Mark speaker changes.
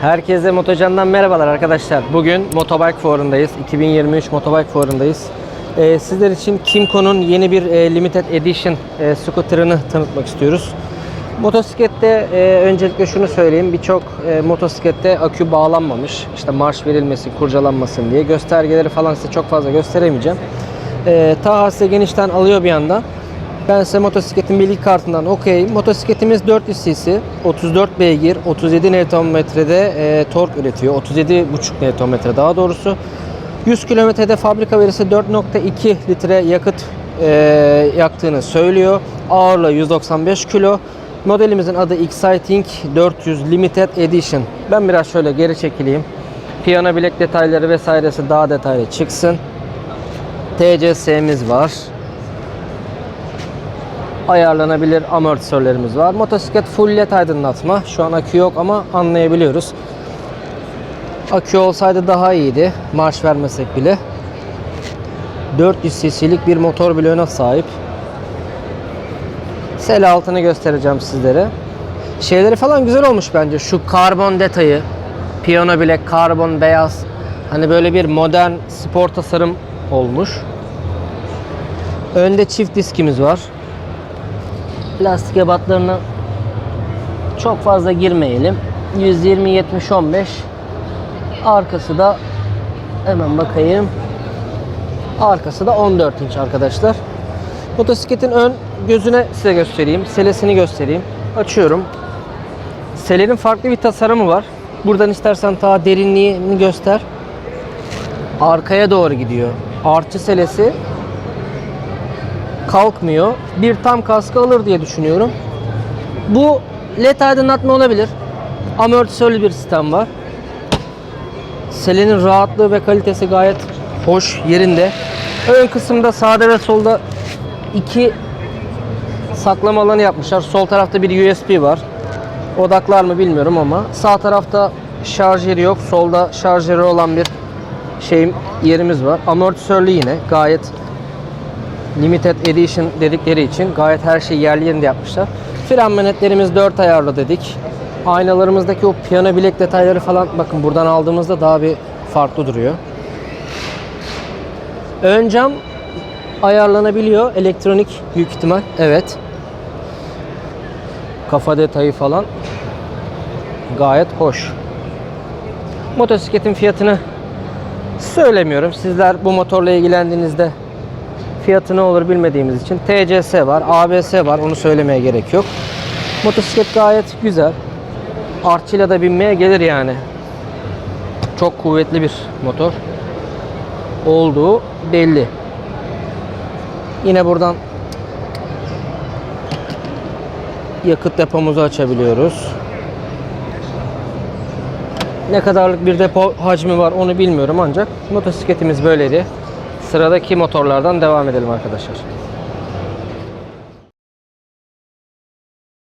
Speaker 1: Herkese Motocan'dan merhabalar arkadaşlar. Bugün Motobike Fuarı'ndayız. 2023 Motobike Fuarı'ndayız. Ee, sizler için Kimco'nun yeni bir e, Limited Edition e, scooter'ını tanıtmak istiyoruz. Motosiklette e, öncelikle şunu söyleyeyim. Birçok e, motosiklette akü bağlanmamış. İşte marş verilmesin, kurcalanmasın diye. Göstergeleri falan size çok fazla gösteremeyeceğim. E, size genişten alıyor bir yandan. Ben size motosikletin bilgi kartından okuyayım. Motosikletimiz 400 cc, 34 beygir, 37 Nm'de e, tork üretiyor. 37,5 Nm daha doğrusu. 100 kilometrede fabrika verisi 4.2 litre yakıt e, yaktığını söylüyor. Ağırlığı 195 kilo. Modelimizin adı Exciting 400 Limited Edition. Ben biraz şöyle geri çekileyim. Piyano bilek detayları vesairesi daha detaylı çıksın. TCS'miz var ayarlanabilir amortisörlerimiz var. Motosiklet full led aydınlatma. Şu an akü yok ama anlayabiliyoruz. Akü olsaydı daha iyiydi. Marş vermesek bile. 400 cc'lik bir motor bloğuna sahip. Sel altını göstereceğim sizlere. Şeyleri falan güzel olmuş bence. Şu karbon detayı. Piyano bilek, karbon beyaz. Hani böyle bir modern spor tasarım olmuş. Önde çift diskimiz var plastik ebatlarına çok fazla girmeyelim. 120 70 15. Arkası da hemen bakayım. Arkası da 14 inç arkadaşlar. Motosikletin ön gözüne size göstereyim. Selesini göstereyim. Açıyorum. Selenin farklı bir tasarımı var. Buradan istersen daha derinliğini göster. Arkaya doğru gidiyor. Artçı selesi kalkmıyor. Bir tam kaskı alır diye düşünüyorum. Bu led aydınlatma olabilir. Amortisörlü bir sistem var. Selenin rahatlığı ve kalitesi gayet hoş yerinde. Ön kısımda sağda ve solda iki saklama alanı yapmışlar. Sol tarafta bir USB var. Odaklar mı bilmiyorum ama sağ tarafta şarj yeri yok. Solda şarj yeri olan bir şeyim yerimiz var. Amortisörlü yine gayet Limited Edition dedikleri için gayet her şey yerli yerinde yapmışlar. Fren manetlerimiz 4 ayarlı dedik. Aynalarımızdaki o piyano bilek detayları falan bakın buradan aldığımızda daha bir farklı duruyor. Ön cam ayarlanabiliyor. Elektronik büyük ihtimal. Evet. Kafa detayı falan gayet hoş. Motosikletin fiyatını söylemiyorum. Sizler bu motorla ilgilendiğinizde fiyatı ne olur bilmediğimiz için TCS var, ABS var. Onu söylemeye gerek yok. Motosiklet gayet güzel. Artçıyla da binmeye gelir yani. Çok kuvvetli bir motor olduğu belli. Yine buradan yakıt depomuzu açabiliyoruz. Ne kadarlık bir depo hacmi var onu bilmiyorum ancak motosikletimiz böyleydi. Sıradaki motorlardan devam edelim arkadaşlar.